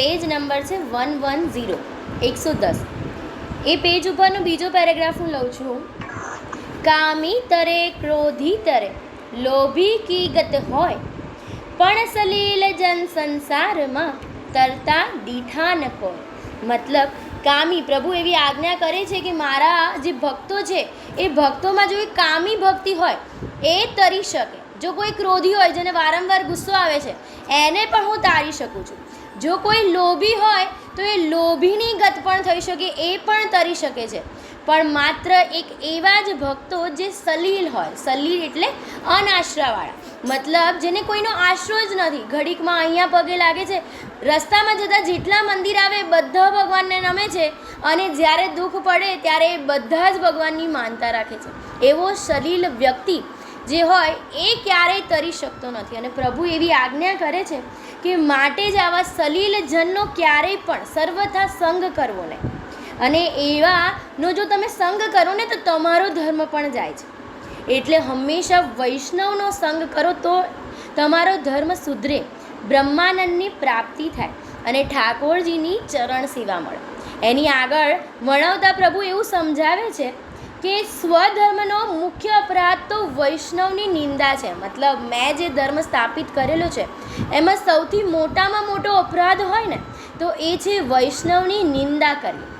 Page number છે one one zero, એકસો દસ. એ પેજ ઉપરનો બીજો પેરેગ્રાફ હું લઉં છું. કામી તરે, ક્રોધી તરે, લોભી કી ગત હોય. પણ સલીલ જન સંસારમાં તરતા દીઠા ન કોઈ. મતલબ, કામી, પ્રભુ એવી આજ્ઞા કરે છે કે મારા જે ભક્તો છે, એ ભક્તોમાં જો એ કામી ભક્તિ હોય, એ તરી શકે. જો કોઈ ક્રોધી હોય, જેને વારંવાર ગુસ્સો આવે છે, એને પણ હું તારી શકું છું. જો કોઈ લોભી હોય, તો એ લોભીની ગત પણ થઈ શકે, એ પણ તરી શકે છે. પણ માત્ર એક એવા જ ભક્તો જે સલીલ હોય. સલીલ એટલે અનાશ્રાવાળા. મતલબ જેને કોઈનો આશરો જ નથી. ઘડીકમાં અહીંયા પગે લાગે છે. રસ્તામાં જતાં જેટલા મંદિર આવે, બધા ભગવાનને નમે છે અને જ્યારે દુઃખ પડે, ત્યારે એ બધા જ ભગવાનની માનતા રાખે છે. એવો સલીલ વ્યક્તિ જે હોય, એ ક્યારેય તરી શકતો નથી. અને પ્રભુ એવી આજ્ઞા કરે છે કે માટે જ આવા સલીલ જનનો ક્યારેય પણ સર્વથા સંગ કરવો નહીં. અને એવાનો જો તમે સંગ કરો ને તો તમારો ધર્મ પણ જાય છે. એટલે હંમેશા વૈષ્ણવનો સંગ કરો તો તમારો ધર્મ સુધરે, બ્રહ્માનંદની પ્રાપ્તિ થાય અને ઠાકોરજીની ચરણ સેવા મળે. એની આગળ વર્ણવતા પ્રભુ એવું સમજાવે છે કે સ્વધર્મનો મુખ્ય અપરાધ તો વૈષ્ણવની નિંદા છે. મતલબ મેં જે ધર્મ સ્થાપિત કરેલો છે, એમાં સૌથી મોટામાં મોટો અપરાધ હોય ને, તો એ છે વૈષ્ણવની નિંદા કરવી.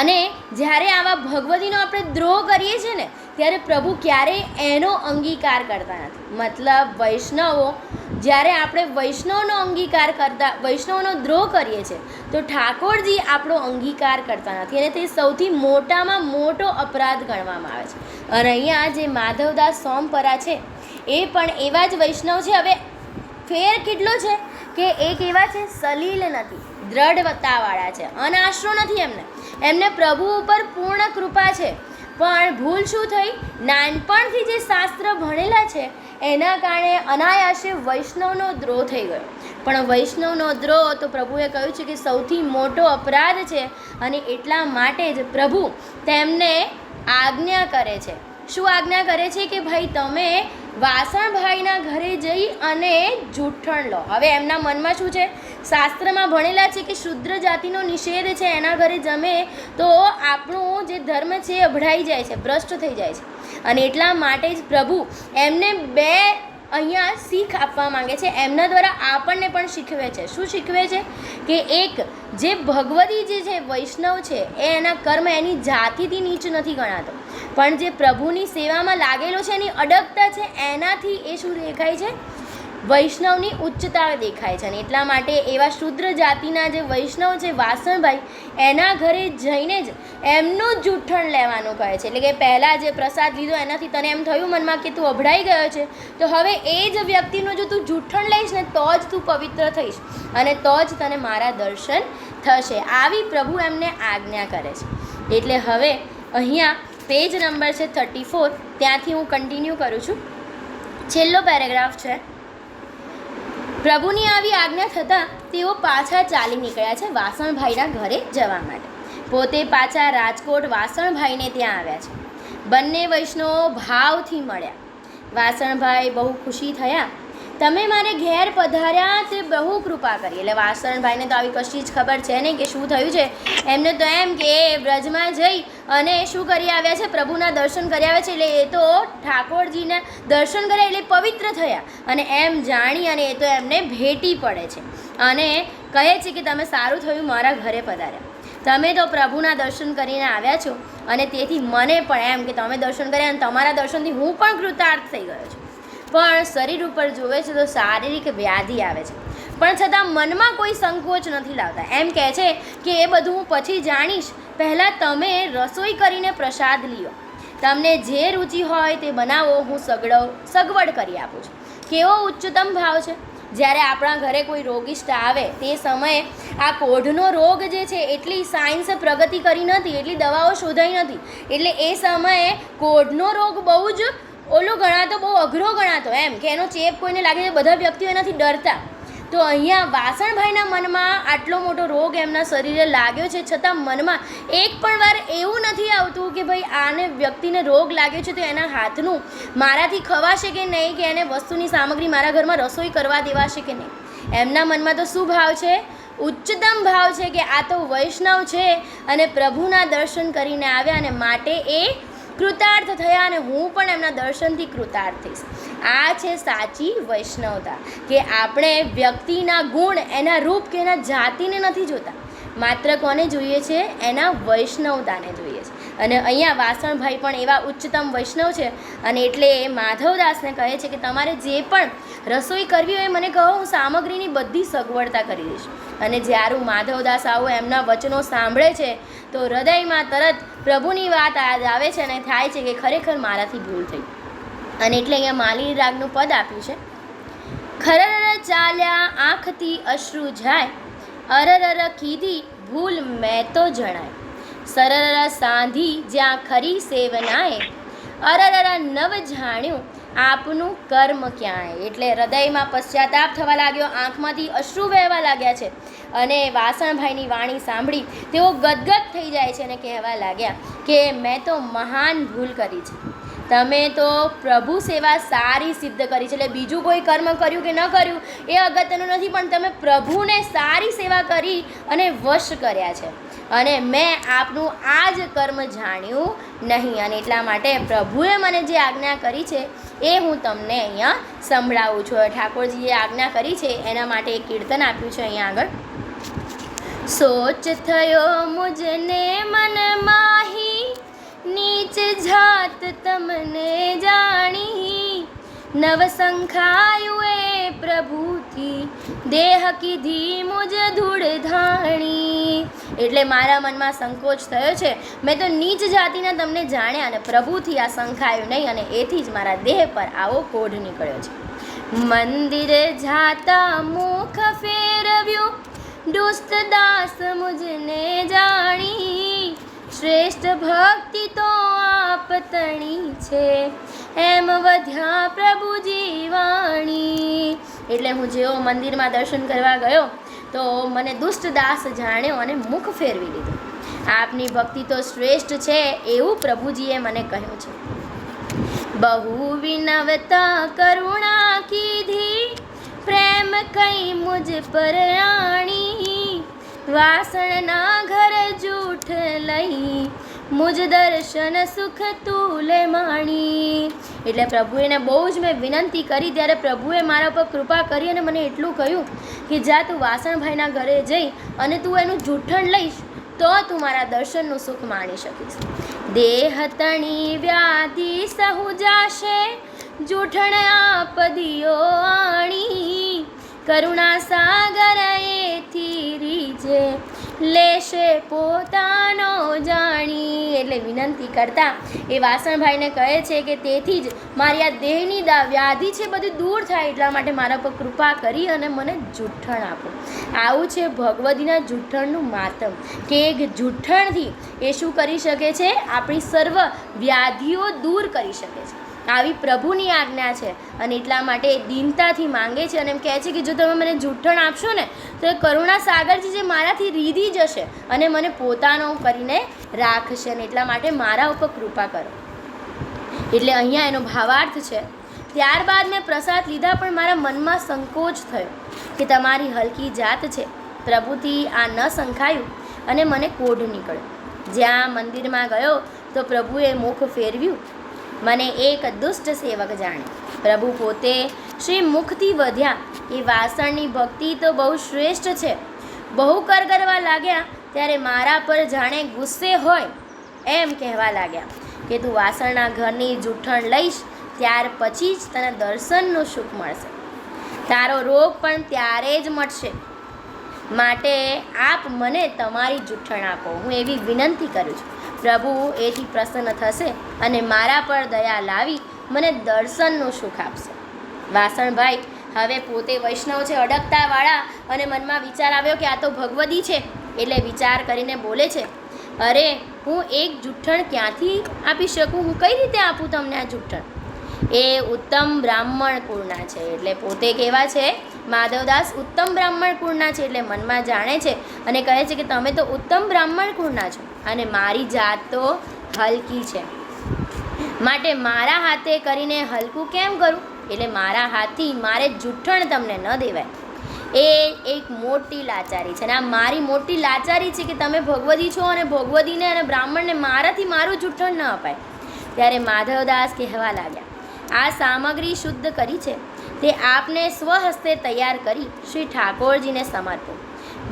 અને જ્યારે આવા ભગવતીનો આપણે દ્રોહ કરીએ છીએ ને, ત્યારે પ્રભુ ક્યારેય એનો અંગીકાર કરતા નથી. મતલબ વૈષ્ણવો જ્યારે આપણે વૈષ્ણવનો અંગીકાર કરતા, વૈષ્ણવનો દ્રોહ કરીએ છીએ, તો ઠાકોરજી આપણો અંગીકાર કરતા નથી અને તે સૌથી મોટામાં મોટો અપરાધ ગણવામાં આવે છે. અને અહીંયા જે માધવદાસ સોમપરા છે, એ પણ એવા જ વૈષ્ણવ છે. હવે ફેર કેટલો છે કે એક એવા છે, સલીલ નથી દ્રઢવતાવાળા છે, અનાશરો નથી એમને. એમને પ્રભુ ઉપર પૂર્ણ કૃપા છે. પણ ભૂલ શું થઈ? નાનપણથી જે શાસ્ત્ર ભણેલા છે, એના કારણે અનાયાસે વૈષ્ણવનો દ્રોહ થઈ ગયો. પણ વૈષ્ણવનો દ્રોહ તો પ્રભુએ કહ્યું છે કે સૌથી મોટો અપરાધ છે અને એટલા માટે જ પ્રભુ તેમને આજ્ઞા કરે છે. શું આજ્ઞા કરે છે કે ભાઈ તમે વાસણભાઈના ઘરે જઈ અને જૂઠણ લો? હવે એમના મનમાં શું છે? શાસ્ત્રમાં ભણેલા છે કે શુદ્ર જાતિનો નિષેધ છે, એના ઘરે જમે તો આપણું જે ધર્મ છે એ અભડાઈ જાય છે, ભ્રષ્ટ થઈ જાય છે. અને એટલા માટે જ પ્રભુ એમને બે અહીંયા શીખ આપવા માંગે છે. એમના દ્વારા આપણને પણ શીખવે છે. શું શીખવે છે? કે એક, જે ભગવતી જે છે, વૈષ્ણવ છે, એ એના કર્મ એની જાતિથી નીચ નથી ગણાતો. પણ જે પ્રભુની સેવામાં લાગેલો છે, એની અડગતા છે, એનાથી એ શું દેખાય છે? વૈષ્ણવની ઉચ્ચતા દેખાય છે અને એટલા માટે એવા શુદ્ર જાતિના જે વૈષ્ણવ છે વાસણભાઈ, એના ઘરે જઈને જ એમનું જ જૂઠણ લેવાનું કહે છે. એટલે કે પહેલાં જે પ્રસાદ લીધો એનાથી તને એમ થયું મનમાં કે તું અભડાઈ ગયો છે? તો હવે એ જ વ્યક્તિનું જો તું જૂઠણ લઈશ ને તો જ તું પવિત્ર થઈશ અને તો જ તને મારા દર્શન થશે. આવી પ્રભુ એમને આજ્ઞા કરે છે. એટલે હવે અહીંયા પેજ નંબર છે થર્ટી ફોર ત્યાંથી હું કન્ટિન્યુ કરું છું. છેલ્લો પેરેગ્રાફ છે. પ્રભુની આવી આજ્ઞા થતાં તેઓ પાછા ચાલી નીકળ્યા છે વાસણભાઈના ઘરે જવા માટે. પોતે પાછા રાજકોટ વાસણભાઈને ત્યાં આવ્યા છે. બંને વૈષ્ણવો ભાવથી મળ્યા. વાસણભાઈ બહુ ખુશી થયા તમે મારે ઘેર પધાર્યા તે બહુ કૃપા કરી. એટલે વાસણભાઈને તો આવી કશી જ ખબર છે નહીં કે શું થયું છે. એમને તો એમ કે બ્રજમાં જઈ અને શું કરી આવ્યા છે? પ્રભુના દર્શન કરી આવ્યા છે. એટલે એ તો ઠાકોરજીના દર્શન કર્યા એટલે પવિત્ર થયા. અને એમ જાણી અને એ તો એમને ભેટી પડે છે. અને કહે છે કે તમે સારું થયું મારા ઘરે પધાર્યા. તમે તો પ્રભુના દર્શન કરીને આવ્યા છો. અને તેથી મને પણ એમ કે તમે દર્શન કર્યા અને તમારા દર્શનથી હું પણ કૃતાર્થ થઈ ગયો છું. પણ શરીર ઉપર જોવે છે તો શારીરિક વ્યાધિ આવે છે. પણ છતાં મનમાં કોઈ સંકોચ નથી લાવતા. એમ કહે છે કે એ બધું હું પછી જાણીશ. પહેલાં તમે રસોઈ કરીને પ્રસાદ લ્યો. તમને જે રુચિ હોય તે બનાવો, હું સગડો, સગવડ કરી આપું છું. કેવો ઉચ્ચતમ ભાવ છે? જ્યારે આપણા ઘરે કોઈ રોગિષ્ટ આવે, તે સમયે આ કોઢનો રોગ જે છે, એટલી સાયન્સે પ્રગતિ કરી નથી, એટલી દવાઓ શોધાઈ નથી. એટલે એ સમયે કોઢનો રોગ બહુ જ ઓલો ગણાતો, બહુ અઘરો ગણાતો એમ, કે એનો ચેપ કોઈને લાગે છે, બધા વ્યક્તિઓ એનાથી ડરતા. તો અહીંયા વાસણભાઈના મનમાં આટલો મોટો રોગ એમના શરીરે લાગ્યો છે, છતાં મનમાં એક પણ વાર એવું નથી આવતું કે ભાઈ આને વ્યક્તિને રોગ લાગ્યો છે તો એના હાથનું મારાથી ખવાશે કે નહીં, કે એને વસ્તુની સામગ્રી મારા ઘરમાં રસોઈ કરવા દેવાશે કે નહીં. એમના મનમાં તો શું ભાવ છે? ઉચ્ચતમ ભાવ છે કે આ તો વૈષ્ણવ છે અને પ્રભુના દર્શન કરીને આવ્યા અને માટે એ કૃતાર્થ થયા અને હું પણ એમના દર્શનથી કૃતાર્થ થઈશ. આ છે સાચી વૈષ્ણવતા, કે આપણે વ્યક્તિના ગુણ, એના રૂપ કે એના જાતિને નથી જોતા. માત્ર કોને જોઈએ છે? એના વૈષ્ણવતાને જોઈએ અને અહીંયા વાસણભાઈ પણ એવા ઉચ્ચતમ વૈષ્ણવ છે. અને એટલે એ માધવદાસને કહે છે કે તમારે જે પણ રસોઈ કરવી હોય મને કહો, હું સામગ્રીની બધી સગવડતા કરી દઈશ. અને જ્યારે માધવદાસ આવો, એમના વચનો સાંભળે છે, તો હૃદયમાં તરત પ્રભુની વાત યાદ આવે છે અને થાય છે કે ખરેખર મારાથી ભૂલ થઈ. અને એટલે અહીંયા માલી રાગનું પદ આપ્યું છે. ખરર ચાલ્યા આંખથી અશ્રુ જાય, અરરર કીધી, ભૂલ મેં તો જણાય. સરર સાંધી જ્યાં ખરી સેવનાએ. અરરર નવ જાણ્યું આપનું કર્મ ક્યાંય? એટલે હૃદયમાં પશ્ચાતાપ થવા લાગ્યો, આંખમાંથી અશ્રુ વહેવા લાગ્યા છે. અને વાસણભાઈની વાણી સાંભળી તેઓ ગદગદ થઈ જાય છે અને કહેવા લાગ્યા કે, મેં તો મહાન ભૂલ કરી છે. તમે તો પ્રભુ સેવા સારી સિદ્ધ કરી છે. એટલે બીજું કોઈ કર્મ કર્યું કે ન કર્યું, એ અગત્યનું નથી, પણ તમે પ્રભુને સારી સેવા કરી અને વશ કર્યા છે. અને મેં આપનું આ જ કર્મ જાણ્યું નહીં. અને એટલા માટે પ્રભુએ મને જે આજ્ઞા કરી છે, એ હું તમને અહીંયા સંભળાવું છું. ઠાકોરજીએ આજ્ઞા કરી છે, એના માટે એક કીર્તન આપ્યું છે અહીંયા આગળ. સોચ થયો મુજને મન માહી નીચ જાત તમને જાણી નવ સંખાયું એ પ્રભુથી દેહ કીધી મુજ ધૂળ ધાણી. એટલે મારા મનમાં સંકોચ થયો છે. મેં તો નીચ જાતિના તમને જાણ્યા અને પ્રભુથી આ સંખાયું નહીં અને એથી જ મારા દેહ પર આવો કોઢ નીકળ્યો છે. મંદિરે જાતા મુખ ફેરવ્યું. દુષ્ટ દાસ મુજને જાણી શ્રેષ્ઠ ભક્તિ તો આપ તણી છે. એમ વધ્યા પ્રભુજી વાણી. એટલે હું જેવો મંદિરમાં દર્શન કરવા ગયો, તો મને દુષ્ટ દાસ જાણ્યો અને મુખ ફેરવી લીધું. આપની ભક્તિ તો શ્રેષ્ઠ છે એવું પ્રભુજીએ મને કહ્યું છે. બહુ વિનવતા કરુણા કીધી પ્રેમ કઈ મુજ પર વાસણના ઘર જૂઠ લઈ, મુજ દર્શન સુખ તુલે માણી. એટલે પ્રભુએને બહુ જ મેં વિનંતી કરી, ત્યારે પ્રભુએ મારા પર કૃપા કરી અને મને એટલું કહ્યું કે જા તું વાસણભાઈના ઘરે જઈ અને તું એનું જૂઠણ લઈશ, તો તું મારા દર્શનનું સુખ માણી શકીશ. દેહ તણી વ્યાધિ સહુ જાશે, જૂઠણ આપ દિયો આણી. કરુણા સાગર એથી રીજે લેશે પોતાનો જાણી. એટલે વિનંતી કરતા એ વાસણભાઈને કહે છે કે તેથી જ મારી આ દેહની દા વ્યાધિ છે, બધી દૂર થાય એટલા માટે મારા પર કૃપા કરી અને મને જૂઠ્ઠણ આપો. આવું છે ભગવદીના જુઠ્ઠણનું માતમ. કે એક જૂઠ્ઠણથી એ શું કરી શકે છે? આપણી સર્વ વ્યાધિઓ દૂર કરી શકે છે. આવી પ્રભુની આજ્ઞા છે અને એટલા માટે દીનતાથી માંગે છે અને એમ કહે છે કે જો તમે મને જૂઠણ આપશો ને, તો એ કરુણા સાગરજી જે મારાથી રીધી જશે અને મને પોતાનો કરીને રાખશે અને એટલા માટે મારા ઉપર કૃપા કરો. એટલે અહીંયા એનો ભાવાર્થ છે. ત્યારબાદ મેં પ્રસાદ લીધા પણ મારા મનમાં સંકોચ થયો કે તમારી હલકી જાત છે. પ્રભુથી આ ન સંખાયું અને મને કોઢ નીકળ્યો. જ્યાં મંદિરમાં ગયો તો પ્રભુએ મુખ ફેરવ્યું મને એક દુષ્ટ સેવક જાણે. પ્રભુ પોતે શ્રી મુખથી વધ્યા. એ વાસણની ભક્તિ તો બહુ શ્રેષ્ઠ છે. બહુ કર કરવા લાગ્યા ત્યારે મારા પર જાણે ગુસ્સે હોય એમ કહેવા લાગ્યા કે તું વાસણના ઘરની જૂઠણ લઈશ, ત્યાર પછી જ તને દર્શનનું સુખ મળશે. તારો રોગ પણ ત્યારે જ મટશે. માટે આપ મને તમારી જૂઠણ આપો. હું એવી વિનંતી કરું છું. પ્રભુ એથી પ્રસન્ન થશે અને મારા પર દયા લાવી મને દર્શનનું સુખ આપશે. વાસણભાઈ, હવે પોતે વૈષ્ણવ છે, અડગતાવાળા અને મનમાં વિચાર આવ્યો કે આ તો ભગવદી છે, એટલે વિચાર કરીને બોલે છે, અરે, હું એક જુઠ્ઠણ ક્યાંથી આપી શકું? હું કઈ રીતે આપું તમને આ જુઠ્ઠણ? એ ઉત્તમ બ્રાહ્મણ કુળના છે, એટલે પોતે કેવા છે? માધવદાસ ઉત્તમ બ્રાહ્મણ કુળના છે, એટલે મનમાં જાણે છે અને કહે છે કે તમે તો ઉત્તમ બ્રાહ્મણ કુળના છો. અને મારી જાત તો હલકી છે. માટે મારા હાથે કરીને હલકું કેમ કરું? એટલે મારા હાથથી મારે જૂઠણ તમને ન દેવાય. એ એક મોટી લાચારી છે. અને આ મારી મોટી લાચારી છે કે તમે ભગવદી છો અને ભગવદીને અને બ્રાહ્મણને મારાથી મારું જૂઠણ ન અપાય. ત્યારે માધવદાસ કહેવા લાગ્યા, આ સામગ્રી શુદ્ધ કરી છે. તે આપને સ્વહસ્તે તૈયાર કરી શ્રી ઠાકોરજીને સમર્પો.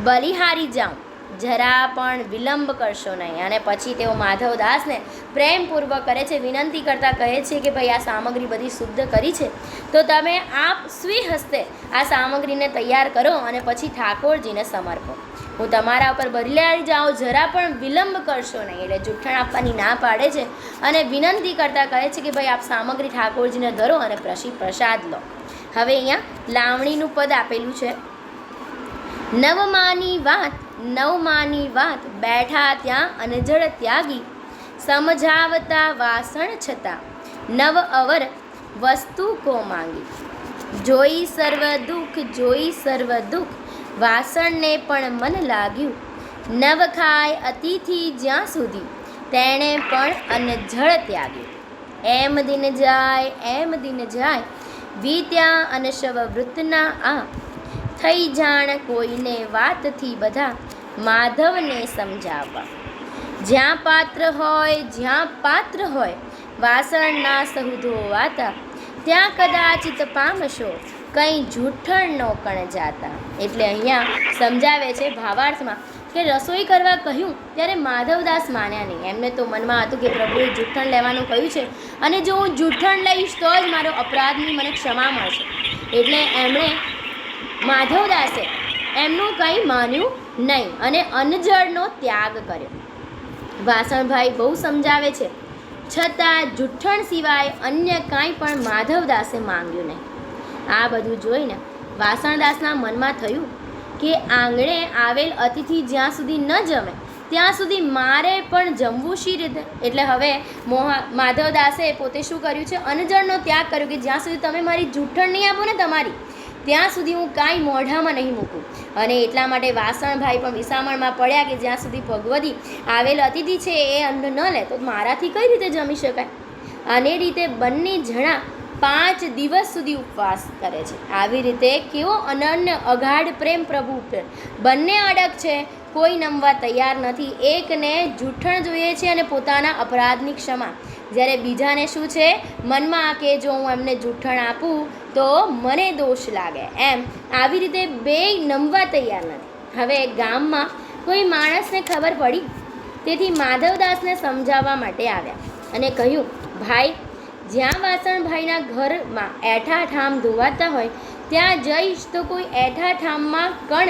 બલિહારી જાઉં. જરા પણ વિલંબ કરશો નહીં. અને પછી તેઓ માધવદાસને પ્રેમપૂર્વક કરે છે, વિનંતી કરતાં કહે છે કે ભાઈ આ સામગ્રી બધી શુદ્ધ કરી છે. તો તમે આપ સ્વીહસ્તે આ સામગ્રીને તૈયાર કરો અને પછી ઠાકોરજીને સમર્પો. હું તમારા ઉપર બદલાઈ જાઉં, જરા પણ વિલંબ કરશો નહીં. એટલે જૂઠણ આપવાની ના પાડે છે અને વિનંતી કરતાં કહે છે કે ભાઈ આપ સામગ્રી ઠાકોરજીને ધરો અને પ્રસી પ્રસાદ લો. હવે અહીંયા લાવણીનું પદ આપેલું છે. નવમાની વાત નવમાની વાત બેઠા ત્યાં અનજળ ત્યાગી. સમજાવતા વાસણ છતાં નવ અવર વસ્તુ કો માંગી. જોઈ સર્વ દુઃખ, જોઈ સર્વ દુઃખ. વાસણને પણ મન લાગ્યું. નવ ખાય અતિથિ જ્યાં સુધી તેણે પણ અનજળ ત્યાગ્યું. એમ દિન જાય, એમ દિન જાય. વીત્યા અને શવ વૃત્તના આ થઈ જાણ કોઈને વાતથી બધા માધવને સમજાવવા. જ્યાં પાત્ર હોય, જ્યાં પાત્ર હોય, વાસણના સહુ ધોવાતા ત્યાં કદાચિત પામશો, કંઈ જૂઠણ નો કણ જાતા. એટલે અહીંયા સમજાવે છે ભાવાર્થમાં કે રસોઈ કરવા કહ્યું ત્યારે માધવદાસ માન્યા નહીં. એમને તો મનમાં હતું કે પ્રભુએ જૂઠણ લેવાનું કહ્યું છે અને જો હું જૂઠણ લઈશ તો જ મારો અપરાધની મને ક્ષમા મળશે. એટલે એમણે માધવદાસે એમનું કંઈ માન્યું નહીં અને અનજળનો ત્યાગ કર્યો. વાસણભાઈ બહુ સમજાવે છે. છતાં જુઠ્ઠણ સિવાય અન્ય કાંઈ પણ માધવદાસે માંગ્યું નહીં. આ બધું જોઈને વાસણદાસના મનમાં થયું કે આંગણે આવેલ અતિથિ જ્યાં સુધી ન જમે, ત્યાં સુધી મારે પણ જમવું શી રીતે? એટલે હવે મોહા માધવદાસે પોતે શું કર્યું છે? અનજળનો ત્યાગ કર્યો કે જ્યાં સુધી તમે મારી જુઠ્ઠણ નહીં આપો ને તમારી ત્યાં સુધી હું કાંઈ મોઢામાં નહીં મૂકું. અને એટલા માટે વાસણભાઈ પણ વિસામણમાં પડ્યા કે જ્યાં સુધી ભગવતી આવેલ અતિથિ છે એ અન્ન ન લે, તો મારાથી કઈ રીતે જમી શકાય? અને રીતે બંને જણા પાંચ દિવસ સુધી ઉપવાસ કરે છે. આવી રીતે કેવો અનન્ય, અગાઢ પ્રેમ પ્રભુ બંને અડગ છે, કોઈ નમવા તૈયાર નથી. એકને જૂઠણ જોઈએ છે અને પોતાના અપરાધની ક્ષમા. જ્યારે બીજાને શું છે? મનમાં કે જો હું એમને જૂઠણ આપું, તો મને દોષ લાગે. એમ. આવી રીતે બે નમવા તૈયાર નથી. હવે ગામમાં કોઈ માણસને ખબર પડી? તેથી માધવદાસને સમજાવવા માટે આવ્યા અને કહ્યું, ભાઈ, જ્યાં વાસણભાઈના ઘરમાં એઠા ઠામ ધોવાતા હોય, ત્યાં જઈશ તો કોઈ એઠા ઠામમાં કણ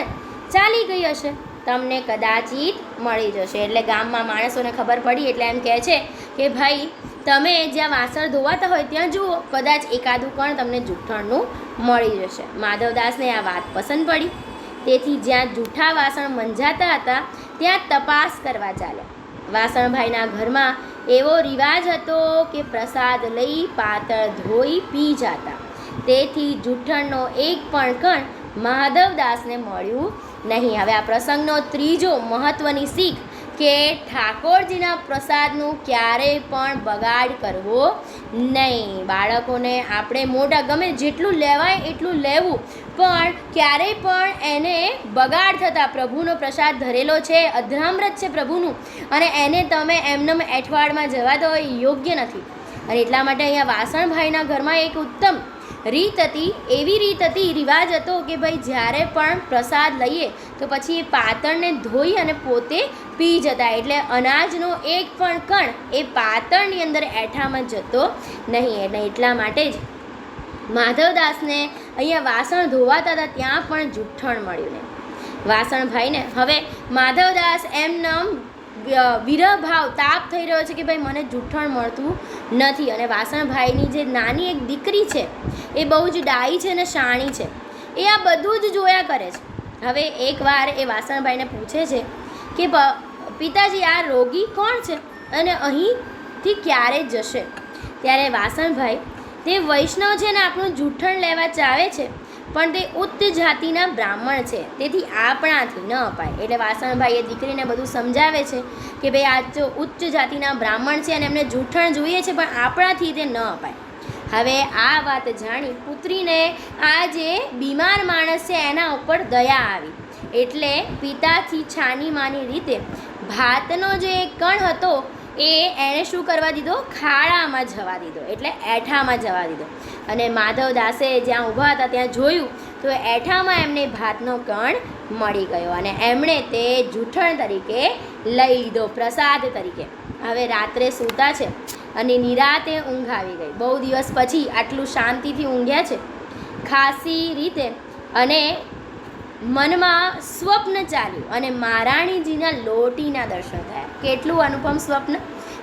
ચાલી ગઈ હશે? તમને કદાચિત મળી જશે. એટલે ગામમાં માણસોને ખબર પડી એટલે એમ કહે છે કે, ભાઈ તમે જ્યાં વાસણ ધોવાતા હોય ત્યાં જુઓ, કદાચ એકાદું કણ તમને જૂઠણનું મળી જશે. માધવદાસને આ વાત પસંદ પડી. તેથી જ્યાં જૂઠા વાસણ મંજાતા હતા, ત્યાં તપાસ કરવા ચાલ્યા વાસણભાઈના ઘરમાં એવો રિવાજ હતો કે પ્રસાદ લઈ પાતળ ધોઈ પી જાતા. તેથી જૂઠણનો એક પણ કણ માધવદાસને મળ્યું નહીં. હવે આ પ્રસંગનો ત્રીજો મહત્ત્વની શીખ કે ઠાકોરજીના પ્રસાદનું ક્યારેય પણ બગાડ કરવો નહીં. બાળકોને આપણે મોટા ગમે જેટલું લેવાય એટલું લેવું, પણ ક્યારેય પણ એને બગાડ થતાં પ્રભુનો પ્રસાદ ધરેલો છે અધ્રામ્રત છે પ્રભુનું, અને એને તમે એમનેમ એઠવાડમાં જવા દો એ યોગ્ય નથી. અને એટલા માટે અહીંયા વાસણભાઈના ઘરમાં એક ઉત્તમ રીત હતી, એવી રીત હતી, રિવાજ હતો કે ભાઈ જ્યારે પણ પ્રસાદ લઈએ તો પછી એ પાતળને ધોઈ અને પોતે પી જતા. એટલે અનાજનો એક પણ કણ એ પાતળની અંદર એઠામાં જતો નહીં. એટલે એટલા માટે જ માધવદાસને અહીંયા વાસણ ધોવાતા હતા, ત્યાં પણ જૂઠ્ઠણ મળ્યું ને વાસણભાઈને હવે માધવદાસ વિરહ ભાવ તાપ થઈ રહ્યો છે કે ભાઈ મને જૂઠણ મળતું નથી. અને વાસણભાઈની જે નાની એક દીકરી છે, એ બહુ જ ડાઈ છે અને શાણી છે. એ આ બધું જ જોયા કરે છે. હવે એકવાર એ વાસણભાઈને પૂછે છે કે પિતાજી, આ રોગી કોણ છે? અને અહીંથી ક્યારે જશે? ત્યારે વાસણભાઈ, તે વૈષ્ણવ છે ને આપણું જૂઠણ લેવા ચાવે છે. પણ તે ઉચ્ચ જાતિના બ્રાહ્મણ છે. તેથી આપણાથી ન અપાય. એટલે વાસણભાઈ એ દીકરીને બધું સમજાવે છે કે ભાઈ આ જો ઉચ્ચ જાતિના બ્રાહ્મણ છે અને એમને જૂઠણ જોઈએ છે, પણ આપણાથી તે ન અપાય. હવે આ વાત જાણી પુત્રીને આ જે બીમાર માણસ છે, એના ઉપર દયા આવી. એટલે પિતાથી છાની માની રીતે ભાતનો જે કણ હતો એ એણે શું કરવા દીધો? ખાડામાં જવા દીધો. એટલે એઠામાં જવા દીધો. અને માધવ દાસે જ્યાં ઊભા હતા ત્યાં જોયું, તો એઠામાં એમને ભાતનો કણ મળી ગયો અને એમણે તે જૂઠણ તરીકે લઈ લીધો, પ્રસાદ તરીકે. હવે રાત્રે સૂતા છે અને નિરાતે ઊંઘ આવી ગઈ. બહુ દિવસ પછી આટલું શાંતિથી ઊંઘ્યા છે. ખાસી રીતે અને મનમાં સ્વપ્ન ચાલ્યું અને મહારાણીજીના લોટીના દર્શન થયા. કેટલું અનુપમ સ્વપ્ન?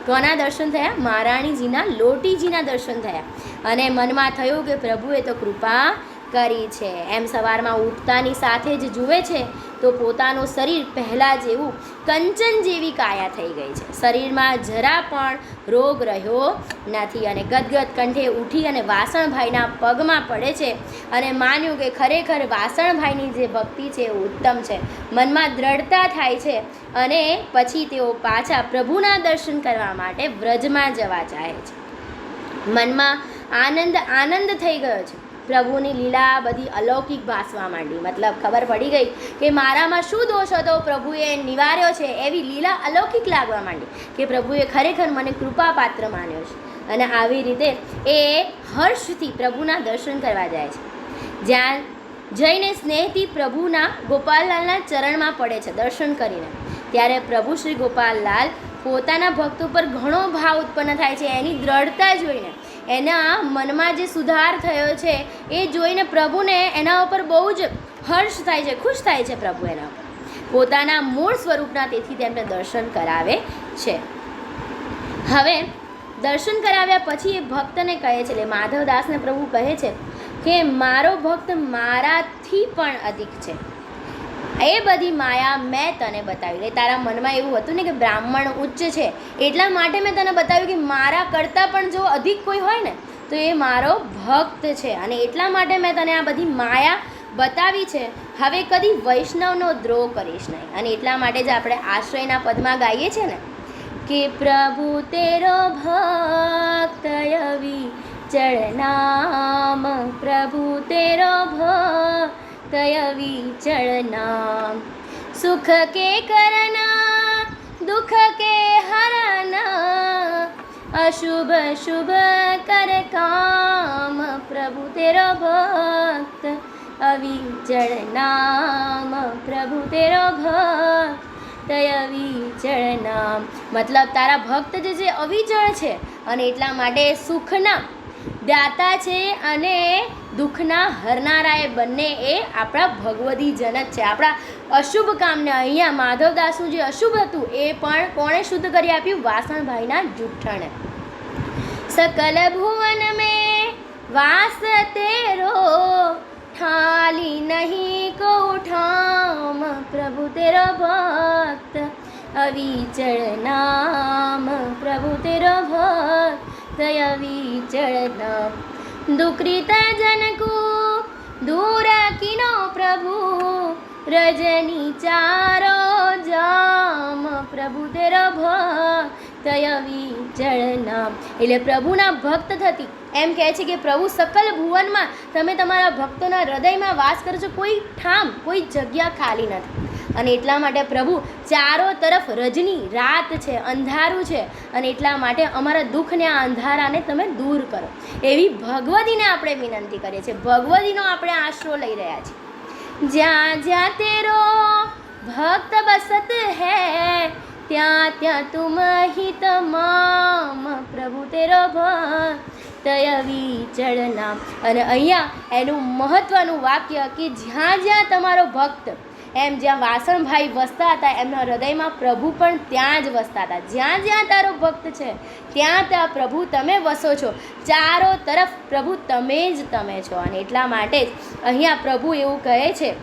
કોના દર્શન થયા. મહારાણીજીના લોટીજીના દર્શન થયા. અને મનમાં થયું કે પ્રભુએ તો કૃપા કરી છે. એમ સવારમાં ઉઠતાની સાથે જ જુએ છે તો પોતાનું શરીર પહેલાં જેવું કંચન જેવી કાયા થઈ ગઈ છે. શરીરમાં જરા પણ રોગ રહ્યો નથી અને ગદગદ કંઠે ઉઠી અને વાસણભાઈના પગમાં પડે છે અને માન્યું કે ખરેખર વાસણભાઈની જે ભક્તિ છે એ ઉત્તમ છે. મનમાં દ્રઢતા થાય છે અને પછી તેઓ પાછા પ્રભુના દર્શન કરવા માટે વ્રજમાં જવા ચાહે છે. મનમાં આનંદ આનંદ થઈ ગયો છે. પ્રભુની લીલા બધી અલૌકિક ભાસવા માંડી. મતલબ ખબર પડી ગઈ કે મારામાં શું દોષ હતો? પ્રભુએ નિવાર્યો છે એવી લીલા અલૌકિક લાગવા માંડી કે પ્રભુએ ખરેખર મને કૃપા પાત્ર માન્યો છે. અને આવી રીતે એ હર્ષથી પ્રભુના દર્શન કરવા જાય છે. જ્યાં જઈને સ્નેહથી પ્રભુના ગોપાલલાલના ચરણમાં પડે છે દર્શન કરીને. ત્યારે પ્રભુ શ્રી ગોપાલલાલ પોતાના ભક્તો પર ઘણો ભાવ ઉત્પન્ન થાય છે. એની દ્રઢતા જોઈને એના મનમાં જે સુધાર થયો છે, એ જોઈને પ્રભુને એના ઉપર બહુ જ હર્ષ થાય છે, ખુશ થાય છે પ્રભુ એના ઉપર. પોતાના મૂળ સ્વરૂપના તેથી તેમને દર્શન કરાવે છે. હવે, દર્શન કરાવ્યા પછી એ ભક્તને કહે છે, એટલે માધવદાસને પ્રભુ કહે છે કે, મારો ભક્ત મારાથી પણ અધિક છે. એ બધી માયા મેં તને બતાવી એટલે તારા મનમાં એવું હતું ને કે બ્રાહ્મણ ઉચ્ચ છે, એટલા માટે મેં તને બતાવ્યું કે મારા કરતાં પણ જો અધિક કોઈ હોય ને, તો એ મારો ભક્ત છે. અને એટલા માટે મેં તને આ બધી માયા બતાવી છે. હવે કદી વૈષ્ણવનો દ્રોહ કરીશ નહીં. અને એટલા માટે જ આપણે આશ્રયના પદમાં ગાઈએ છીએ ને, કે પ્રભુ તેરો ભક્ત ચરણામ પ્રભુ તેરો ભક્ત યવી ચરનામ સુખ કે કરના, દુઃખ કે હરના. અશુભ શુભ કર કામ, પ્રભુ તેરો ભક્ત, અવિચળ નામ, પ્રભુ તેરો ભક્ત અવિચળ નામ. મતલબ તારા ભક્ત જે છે અવિચળ છે અને એટલા માટે સુખના દાતા છે અને દુઃખના હરનારા બંને એ આપણા ભગવદી જનક છે. આપણા અશુભ કામને અહીંયા માધવદાસનું જે અશુભ હતું, એ પણ કોણે શુદ્ધ કરી આપ્યું? વાસણભાઈના જુઠ્ઠાણે. સકલ ભુવન મેં વાસ તેરો, ઠાલી નહીં કૌઠામ, પ્રભુ તેરો ભક્ત, અવિચળ નામ, પ્રભુ તેરો ભક્ત થય વિચળત. દુકૃત જનકો, દૂર કિનો પ્રભુ. રજની ચારો જામ, પ્રભુ તેરો ભય વિચળન. એટલે પ્રભુના ભક્ત થતી. એમ કહે છે કે પ્રભુ સકલ ભુવનમાં તમે તમારા ભક્તોના હૃદયમાં વાસ કરો છો કોઈ ઠામ, કોઈ જગ્યા ખાલી નથી. અને એટલા માટે પ્રભુ ચારો તરફ રજની રાત છે, અંધારું છે અને એટલા માટે અમારા દુઃખને આ અંધારાને તમે દૂર કરો. એવી ભગવતીને આપણે વિનંતી કરીએ છીએ. ભગવતીનો આપણે આશરો લઈ રહ્યા છીએ. જ્યાં જ્યાં તેરો ભક્ત બસત હૈ, ત્યાં ત્યાં તુમ હી તમામ પ્રભુ તેરો ભક્ત નામ અને અહીંયા એનું મહત્વનું વાક્ય કે જ્યાં જ્યાં તમારો ભક્ત એમ જ્યાં વાસણભાઈ વસતા હતા, એમના હૃદયમાં પ્રભુ પણ ત્યાં જ વસતા હતા. જ્યાં જ્યાં તારો ભક્ત છે, ત્યાં ત્યાં પ્રભુ તમે વસો છો. ચારો તરફ પ્રભુ તમે જ તમે છો. અને એટલા માટે જ અહીંયા પ્રભુ એવું કહે છે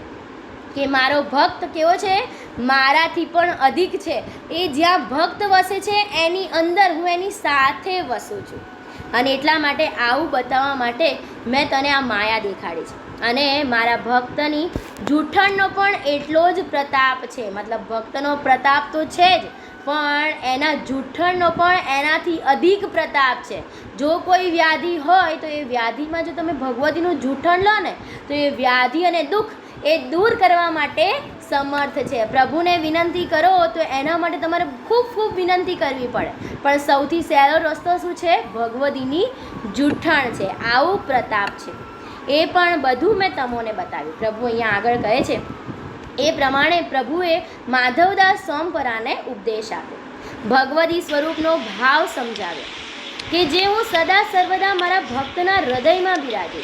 કે મારો ભક્ત કેવો છે? મારાથી પણ અધિક છે. એ જ્યાં ભક્ત વસે છે, એની અંદર હું એની સાથે વસું છું. અને એટલા માટે આવું બતાવવા માટે મેં તને આ માયા દેખાડી છે. અને મારા ભક્તની જૂઠણનો પણ એટલો જ પ્રતાપ છે. મતલબ ભક્તનો પ્રતાપ તો છે જ, પણ એના જૂઠણનો પણ એનાથી અધિક પ્રતાપ છે. જો કોઈ વ્યાધિ હોય તો એ વ્યાધિમાં જો તમે ભગવતીનું જૂઠણ લો ને, તો એ વ્યાધિ અને દુઃખ એ દૂર કરવા માટે સમર્થ છે. પ્રભુને વિનંતી કરો તો એના માટે તમારે ખૂબ ખૂબ વિનંતી કરવી પડે. પણ સૌથી સહેલો રસ્તો શું છે? ભગવતીની જૂઠાણ છે. આવું પ્રતાપ છે. એ પણ બધું મેં તમોને બતાવ્યું. પ્રભુ અહીંયા આગળ કહે છે, એ પ્રમાણે પ્રભુએ માધવદાસ સોમપરાને ઉપદેશ આપ્યો. ભગવદી સ્વરૂપનો ભાવ સમજાવ્યો કે જે હું સદા સર્વદા મારા ભક્તના હૃદયમાં બિરાજે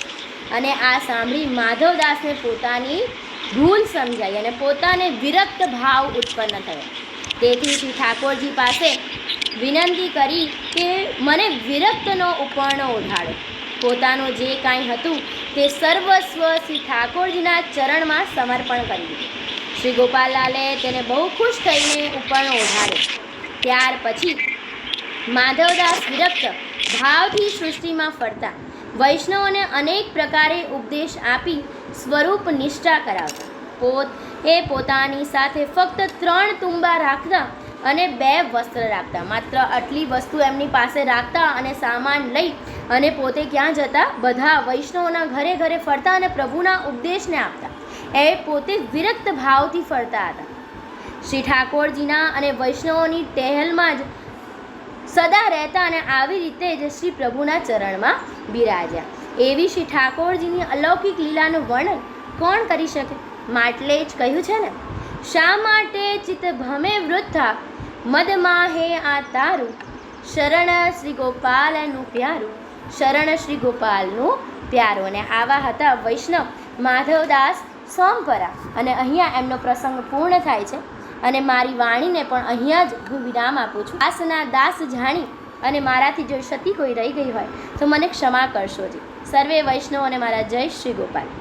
અને આ સાંભળી માધવદાસને પોતાની ભૂલ સમજાઈ અને પોતાને વિરક્ત ભાવ ઉત્પન્ન થયો. તેથી શ્રી ઠાકોરજી પાસે વિનંતી કરી કે મને વિરક્તનો ઉપર્ણ ઓઢાડો પોતાનું જે કાંઈ હતું તે સર્વસ્વ શ્રી ઠાકોરજીના ચરણમાં સમર્પણ કરી દીધું શ્રી ગોપાલલાલે તેને બહુ ખુશ થઈને ઉપર્ણ ઓઢાડ્યો ત્યાર પછી માધવદાસ વિરક્ત ભાવથી સૃષ્ટિમાં ફરતા વૈષ્ણવોને અનેક પ્રકારે ઉપદેશ આપી સ્વરૂપ નિષ્ઠા કરાવતા. પોત એ પોતાની સાથે ફક્ત ત્રણ તુંબા રાખતા અને બે વસ્ત્ર રાખતા. માત્ર આટલી વસ્તુ એમની પાસે રાખતા અને સામાન લઈ અને પોતે ક્યાં જતા? બધા વૈષ્ણવોના ઘરે ઘરે ફરતા અને પ્રભુના ઉપદેશને આપતા. એ પોતે વિરક્ત ભાવથી ફરતા હતા. શ્રી ઠાકોરજીના અને વૈષ્ણવોની ટહેલમાં જ સદા રહેતા અને આવી રીતે જ શ્રી પ્રભુના ચરણમાં બિરાજ્યા. એવી શ્રી ઠાકોરજીની અલૌકિક લીલાનું વર્ણન કોણ કરી શકે? માટલે જ કહ્યું છે ને? શા માટે ચિત્ત ભમે વૃદ્ધા? મદમાં હે આ તારું શરણ શ્રી ગોપાલનું પ્યારું શરણ શ્રી ગોપાલનું પ્યારું અને આવા હતા વૈષ્ણવ માધવદાસ સોમપરા। અને અહીંયા એમનો પ્રસંગ પૂર્ણ થાય છે અને મારી વાણીને પણ અહીંયા જ હું વિરામ આપું છું. દાસના દાસ જાણી અને મારાથી જો ક્ષતિ કોઈ રહી ગઈ હોય તો મને ક્ષમા કરશો જી. સર્વે વૈષ્ણવ અને મારા જય શ્રી ગોપાલ.